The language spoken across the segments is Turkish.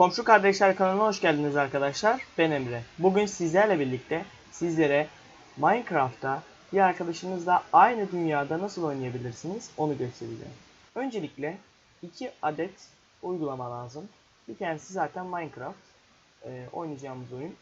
Komşu Kardeşler kanalına hoş geldiniz arkadaşlar. Ben Emre. Bugün sizlerle birlikte sizlere Minecraft'ta bir arkadaşınızla aynı dünyada nasıl oynayabilirsiniz onu göstereceğim. Öncelikle iki adet uygulama lazım. Bir tanesi zaten Minecraft e, oynayacağımız oyun.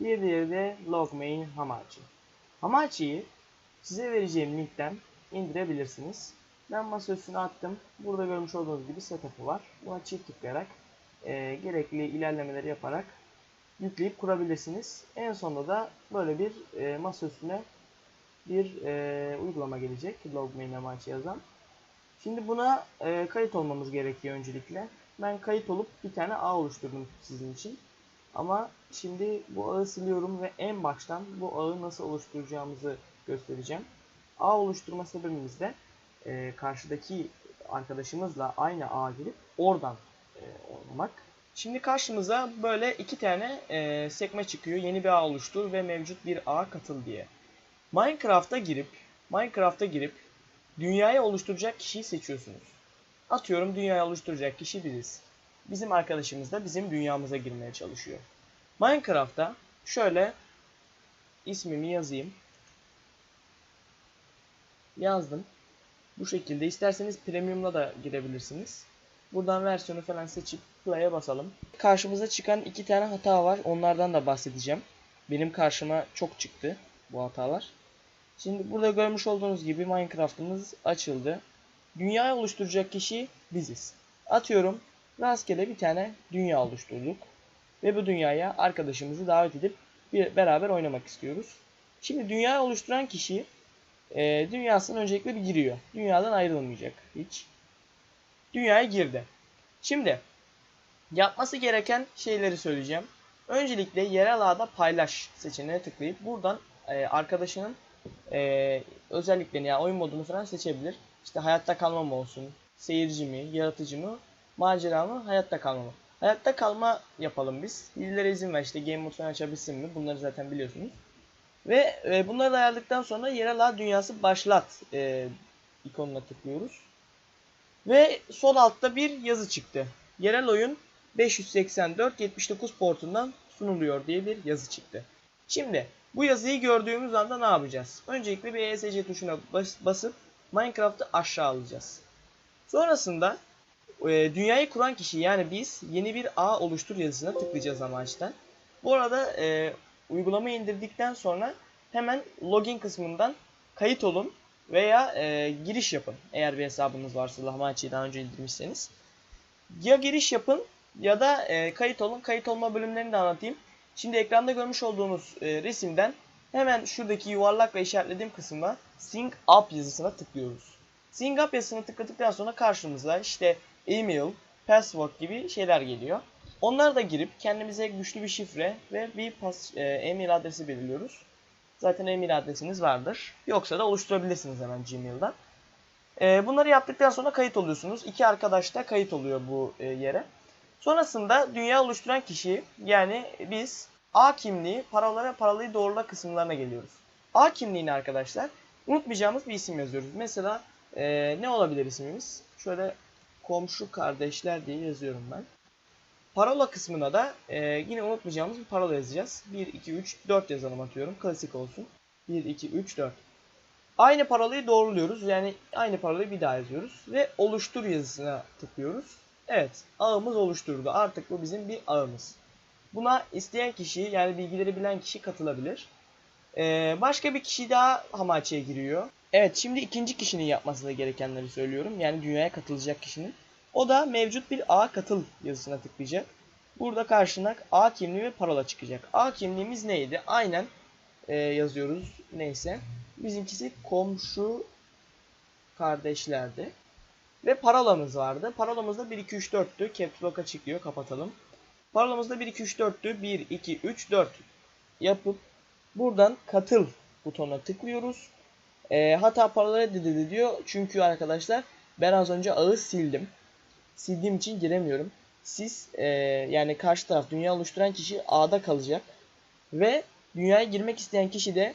Bir diğeri de Logmain Hamachi. Hamachi'yi size vereceğim linkten indirebilirsiniz. Ben masa üstüne attım. Burada görmüş olduğunuz gibi setup'ı var. Buna çift tıklayarak e, gerekli ilerlemeleri yaparak yükleyip kurabilirsiniz. En sonunda da böyle bir e, masa üstüne bir e, uygulama gelecek. Logmain amaçlı yazan. Şimdi buna e, kayıt olmamız gerekiyor öncelikle. Ben kayıt olup bir tane ağ oluşturdum sizin için. Ama şimdi bu ağı siliyorum ve en baştan bu ağı nasıl oluşturacağımızı göstereceğim. Ağ oluşturma sebebimiz de e, karşıdaki arkadaşımızla aynı ağa girip oradan e, oynamak. Şimdi karşımıza böyle iki tane e, sekme çıkıyor. Yeni bir ağ oluştur ve mevcut bir ağa katıl diye. Minecraft'a girip Minecraft'a girip dünyayı oluşturacak kişiyi seçiyorsunuz. Atıyorum dünyayı oluşturacak kişi biziz. Bizim arkadaşımız da bizim dünyamıza girmeye çalışıyor. Minecraft'ta şöyle ismimi yazayım. Yazdım. Bu şekilde isterseniz premium'la da girebilirsiniz. Buradan versiyonu falan seçip play'e basalım. Karşımıza çıkan iki tane hata var. Onlardan da bahsedeceğim. Benim karşıma çok çıktı bu hatalar. Şimdi burada görmüş olduğunuz gibi Minecraft'ımız açıldı. Dünyayı oluşturacak kişi biziz. Atıyorum rastgele bir tane dünya oluşturduk. Ve bu dünyaya arkadaşımızı davet edip bir beraber oynamak istiyoruz. Şimdi dünyayı oluşturan kişi e, dünyasına öncelikle bir giriyor. Dünyadan ayrılmayacak hiç. Dünyaya girdi. Şimdi yapması gereken şeyleri söyleyeceğim. Öncelikle yerel ağda paylaş seçeneğine tıklayıp buradan e, arkadaşının e, özelliklerini yani oyun modunu falan seçebilir. İşte hayatta kalma mı olsun, seyirci mi, yaratıcı mı, macera mı, hayatta kalma mı? Hayatta kalma yapalım biz. Dillere izin ver işte game falan açabilsin mi? Bunları zaten biliyorsunuz. Ve e, bunları ayarladıktan sonra yerel ağ dünyası başlat e, ikonuna tıklıyoruz. Ve sol altta bir yazı çıktı. Yerel oyun 584-79 portundan sunuluyor diye bir yazı çıktı. Şimdi bu yazıyı gördüğümüz anda ne yapacağız? Öncelikle bir ESC tuşuna bas, basıp Minecraft'ı aşağı alacağız. Sonrasında e, dünyayı kuran kişi yani biz yeni bir ağ oluştur yazısına tıklayacağız amaçtan. Bu arada e, uygulamayı indirdikten sonra hemen login kısmından kayıt olun veya e, giriş yapın. Eğer bir hesabınız varsa Lahmacı'yı daha önce indirmişseniz. Ya giriş yapın ya da e, kayıt olun. Kayıt olma bölümlerini de anlatayım. Şimdi ekranda görmüş olduğunuz e, resimden hemen şuradaki yuvarlakla işaretlediğim kısımda Sync Up yazısına tıklıyoruz. Sync Up yazısına tıkladıktan sonra karşımıza işte email, password gibi şeyler geliyor. Onları da girip kendimize güçlü bir şifre ve bir pas, e, e-mail adresi belirliyoruz. Zaten e-mail adresiniz vardır. Yoksa da oluşturabilirsiniz hemen Gmail'dan. E, bunları yaptıktan sonra kayıt oluyorsunuz. İki arkadaş da kayıt oluyor bu e, yere. Sonrasında dünya oluşturan kişi yani biz A kimliği, paralara paralıyı doğrula kısımlarına geliyoruz. A kimliğini arkadaşlar unutmayacağımız bir isim yazıyoruz. Mesela e, ne olabilir ismimiz? Şöyle komşu kardeşler diye yazıyorum ben. Parola kısmına da e, yine unutmayacağımız bir parola yazacağız. 1, 2, 3, 4 yazalım atıyorum. Klasik olsun. 1, 2, 3, 4. Aynı parolayı doğruluyoruz. Yani aynı parolayı bir daha yazıyoruz. Ve oluştur yazısına tıklıyoruz. Evet ağımız oluşturdu. Artık bu bizim bir ağımız. Buna isteyen kişi yani bilgileri bilen kişi katılabilir. Ee, başka bir kişi daha Hamachi'ye giriyor. Evet şimdi ikinci kişinin yapması gerekenleri söylüyorum. Yani dünyaya katılacak kişinin. O da mevcut bir A katıl yazısına tıklayacak. Burada karşına A kimliği ve parola çıkacak. A kimliğimiz neydi? Aynen e, yazıyoruz. Neyse. Bizimkisi komşu kardeşlerdi. Ve parolamız vardı. Parolamız da 1 2 3 4'tü. Caps Lock'a çıkıyor. Kapatalım. Parolamız da 1 2 3 4'tü. 1 2 3 4 yapıp buradan katıl butonuna tıklıyoruz. E, hata parola reddedildi diyor. Çünkü arkadaşlar ben az önce ağı sildim. Sildiğim için giremiyorum. Siz e, yani karşı taraf dünya oluşturan kişi A'da kalacak. Ve dünyaya girmek isteyen kişi de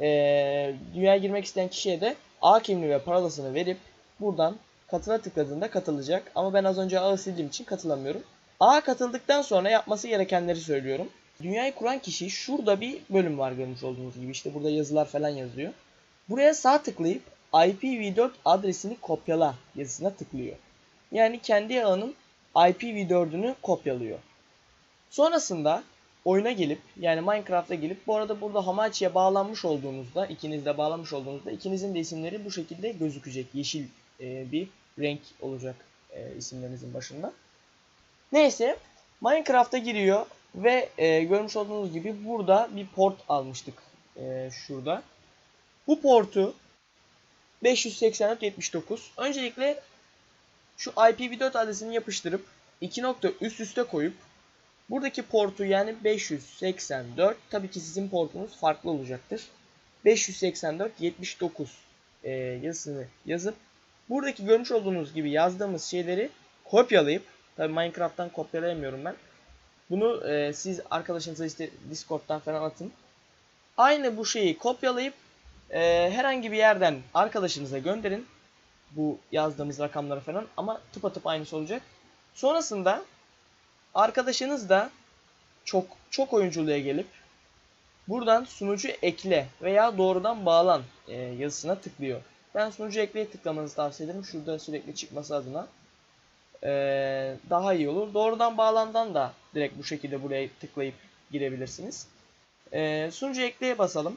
e, dünyaya girmek isteyen kişiye de A kimliği ve parolasını verip buradan katıla tıkladığında katılacak. Ama ben az önce ağı sildiğim için katılamıyorum. Ağa katıldıktan sonra yapması gerekenleri söylüyorum. Dünyayı kuran kişi şurada bir bölüm var görmüş olduğunuz gibi. İşte burada yazılar falan yazıyor. Buraya sağ tıklayıp IPv4 adresini kopyala yazısına tıklıyor. Yani kendi ağının IPv4'ünü kopyalıyor. Sonrasında oyuna gelip yani Minecraft'a gelip bu arada burada Hamachi'ye bağlanmış olduğunuzda ikiniz de bağlanmış olduğunuzda ikinizin de isimleri bu şekilde gözükecek. Yeşil e, bir renk olacak e, isimlerinizin başında. Neyse Minecraft'a giriyor ve e, görmüş olduğunuz gibi burada bir port almıştık e, şurada. Bu portu 584.79 öncelikle şu IPv4 adresini yapıştırıp iki nokta üst üste koyup buradaki portu yani 584 tabii ki sizin portunuz farklı olacaktır. 584.79 e, yazısını yazıp buradaki görmüş olduğunuz gibi yazdığımız şeyleri kopyalayıp tabii Minecraft'tan kopyalayamıyorum ben. Bunu e, siz arkadaşınıza işte Discord'dan falan atın. Aynı bu şeyi kopyalayıp e, herhangi bir yerden arkadaşınıza gönderin. Bu yazdığımız rakamları falan ama tıpatıp aynısı olacak. Sonrasında arkadaşınız da çok çok oyunculuğa gelip buradan sunucu ekle veya doğrudan bağlan e, yazısına tıklıyor. Ben sunucu ekleye tıklamanızı tavsiye ederim. Şurada sürekli çıkması adına. Ee, daha iyi olur. Doğrudan bağlandan da direkt bu şekilde buraya tıklayıp girebilirsiniz. Ee, sunucu ekleye basalım.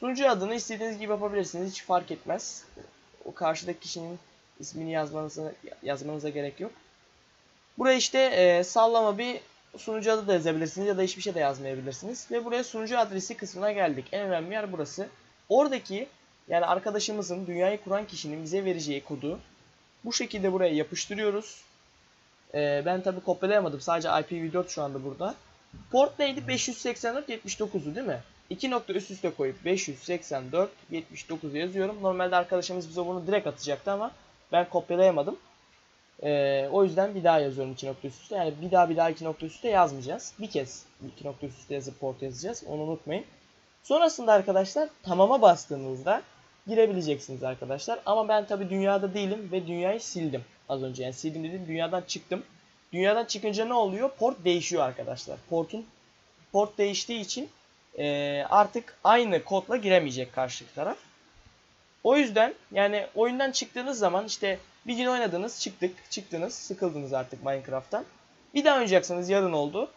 Sunucu adını istediğiniz gibi yapabilirsiniz. Hiç fark etmez. O karşıdaki kişinin ismini yazmanıza, yazmanıza gerek yok. Buraya işte e, sallama bir sunucu adı da yazabilirsiniz ya da hiçbir şey de yazmayabilirsiniz. Ve buraya sunucu adresi kısmına geldik. En önemli yer burası. Oradaki yani arkadaşımızın, dünyayı kuran kişinin bize vereceği kodu bu şekilde buraya yapıştırıyoruz. Ee, ben tabi kopyalayamadım. Sadece IPv4 şu anda burada. Port neydi? 584 79'u değil mi? İki nokta üst üste koyup 584 79 yazıyorum. Normalde arkadaşımız bize bunu direkt atacaktı ama ben kopyalayamadım. Ee, o yüzden bir daha yazıyorum iki nokta üst üste. Yani bir daha bir daha iki nokta üst üste yazmayacağız. Bir kez iki nokta üst üste yazıp port yazacağız. Onu unutmayın. Sonrasında arkadaşlar tamama bastığınızda girebileceksiniz arkadaşlar. Ama ben tabi dünyada değilim ve dünyayı sildim az önce. Yani sildim dedim dünyadan çıktım. Dünyadan çıkınca ne oluyor? Port değişiyor arkadaşlar. Portun port değiştiği için e, artık aynı kodla giremeyecek karşı taraf. O yüzden yani oyundan çıktığınız zaman işte bir gün oynadınız, çıktık, çıktınız, sıkıldınız artık Minecraft'tan. Bir daha oynayacaksınız, yarın oldu.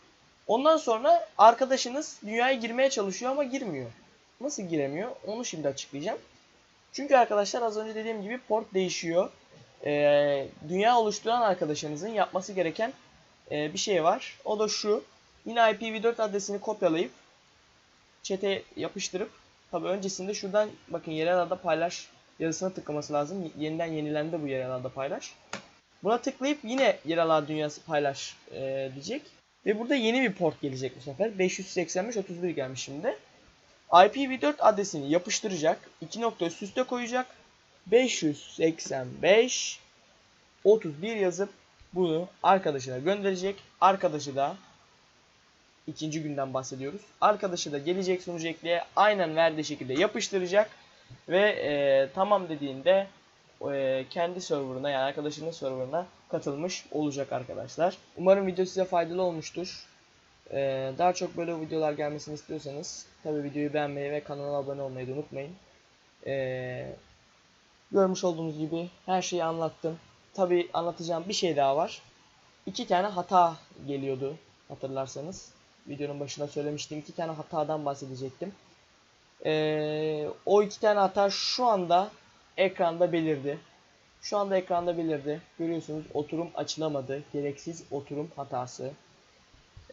Ondan sonra arkadaşınız dünyaya girmeye çalışıyor ama girmiyor. Nasıl giremiyor? Onu şimdi açıklayacağım. Çünkü arkadaşlar az önce dediğim gibi port değişiyor. Ee, dünya oluşturan arkadaşınızın yapması gereken e, bir şey var. O da şu. Yine IPv4 adresini kopyalayıp chat'e yapıştırıp tabi öncesinde şuradan bakın yerel ada paylaş yazısına tıklaması lazım. Yeniden yenilendi bu yerel ada paylaş. Buna tıklayıp yine yerel ada dünyası paylaş e, diyecek. Ve burada yeni bir port gelecek bu sefer. 585 31 gelmiş şimdi. IPv4 adresini yapıştıracak. 2 nokta üst üste koyacak. 585 31 yazıp bunu arkadaşına gönderecek. Arkadaşı da ikinci günden bahsediyoruz. Arkadaşı da gelecek sunucu ekleye aynen verdiği şekilde yapıştıracak ve e, tamam dediğinde e, kendi serverına yani arkadaşının serverına katılmış olacak arkadaşlar. Umarım video size faydalı olmuştur. E, daha çok böyle videolar gelmesini istiyorsanız tabi videoyu beğenmeyi ve kanala abone olmayı da unutmayın. E, görmüş olduğunuz gibi her şeyi anlattım. Tabi anlatacağım bir şey daha var. İki tane hata geliyordu hatırlarsanız. Videonun başında söylemiştim. iki tane hatadan bahsedecektim. Ee, o iki tane hata şu anda ekranda belirdi. Şu anda ekranda belirdi. Görüyorsunuz oturum açılamadı. Gereksiz oturum hatası.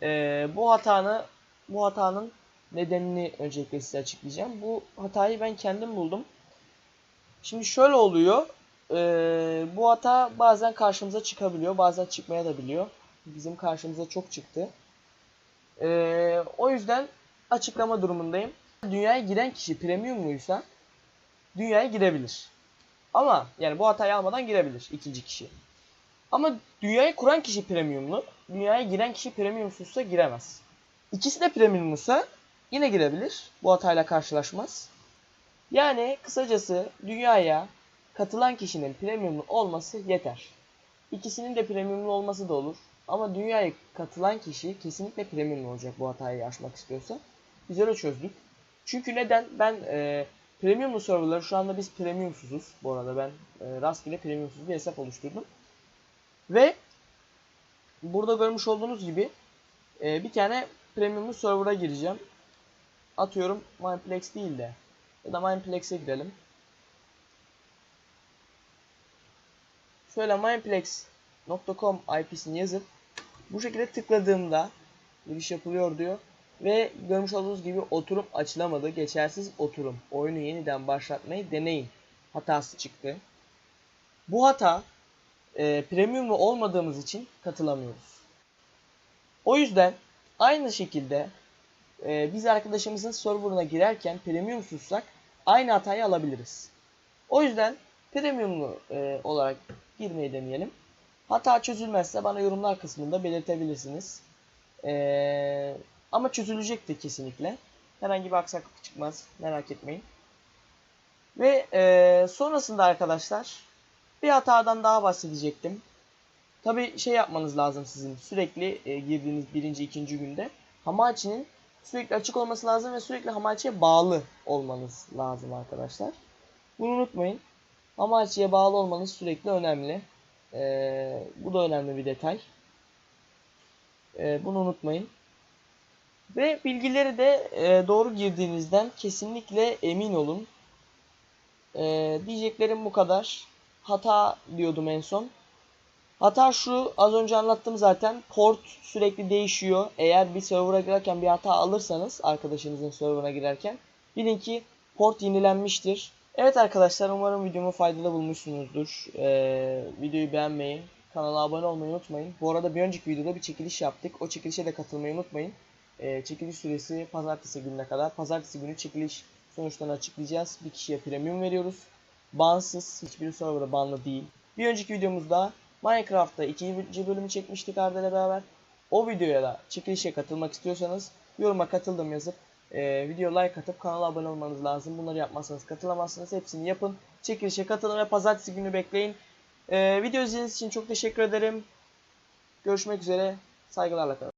Ee, bu hatanı bu hatanın nedenini öncelikle size açıklayacağım. Bu hatayı ben kendim buldum. Şimdi şöyle oluyor. Ee, bu hata bazen karşımıza çıkabiliyor. Bazen çıkmaya da biliyor. Bizim karşımıza çok çıktı. Ee, o yüzden açıklama durumundayım. Dünyaya giren kişi premiumluysa dünyaya girebilir. Ama yani bu hatayı almadan girebilir ikinci kişi. Ama dünyayı kuran kişi premiumlu. Dünyaya giren kişi premiumsuzsa giremez. İkisi de premiumlusa yine girebilir. Bu hatayla karşılaşmaz. Yani kısacası dünyaya katılan kişinin premiumlu olması yeter. İkisinin de premiumlu olması da olur. Ama dünyaya katılan kişi kesinlikle premiumlu olacak bu hatayı aşmak istiyorsa. Biz öyle çözdük. Çünkü neden? Ben e, premiumlu serverları şu anda biz premiumsuzuz. Bu arada ben e, rastgele premiumsuz bir hesap oluşturdum. Ve burada görmüş olduğunuz gibi e, bir tane premiumlu server'a gireceğim. Atıyorum Mineplex değil de ya da Mineplex'e girelim. Şöyle mineplex.com IP'sini yazıp bu şekilde tıkladığımda giriş yapılıyor diyor. Ve görmüş olduğunuz gibi oturum açılamadı. Geçersiz oturum. Oyunu yeniden başlatmayı deneyin. Hatası çıktı. Bu hata e, premiumlu olmadığımız için katılamıyoruz. O yüzden aynı şekilde e, biz arkadaşımızın serverına girerken premiumsuzsak aynı hatayı alabiliriz. O yüzden premiumlu e, olarak girmeyi deneyelim. Hata çözülmezse bana yorumlar kısmında belirtebilirsiniz. Ee, ama çözülecektir kesinlikle. Herhangi bir aksaklık çıkmaz. Merak etmeyin. Ve e, sonrasında arkadaşlar bir hatadan daha bahsedecektim. Tabi şey yapmanız lazım sizin sürekli e, girdiğiniz birinci ikinci günde Hamachi'nin sürekli açık olması lazım ve sürekli Hamachi'ye bağlı olmanız lazım arkadaşlar. Bunu unutmayın. Hamachi'ye bağlı olmanız sürekli önemli. Ee, bu da önemli bir detay. Ee, bunu unutmayın. Ve bilgileri de e, doğru girdiğinizden kesinlikle emin olun. Ee, diyeceklerim bu kadar. Hata diyordum en son. Hata şu az önce anlattım zaten. Port sürekli değişiyor. Eğer bir server'a girerken bir hata alırsanız arkadaşınızın server'a girerken bilin ki port yenilenmiştir. Evet arkadaşlar umarım videomu faydalı bulmuşsunuzdur. Ee, videoyu beğenmeyi, kanala abone olmayı unutmayın. Bu arada bir önceki videoda bir çekiliş yaptık. O çekilişe de katılmayı unutmayın. Ee, çekiliş süresi pazartesi gününe kadar. Pazartesi günü çekiliş sonuçlarını açıklayacağız. Bir kişiye premium veriyoruz. Bansız, hiçbir server'a banlı değil. Bir önceki videomuzda Minecraft'ta ikinci bölümü çekmiştik Arda beraber. O videoya da çekilişe katılmak istiyorsanız yoruma katıldım yazıp e, video like atıp kanala abone olmanız lazım. Bunları yapmazsanız katılamazsınız. Hepsini yapın. Çekilişe katılın ve pazartesi günü bekleyin. E, video izlediğiniz için çok teşekkür ederim. Görüşmek üzere. Saygılarla kalın.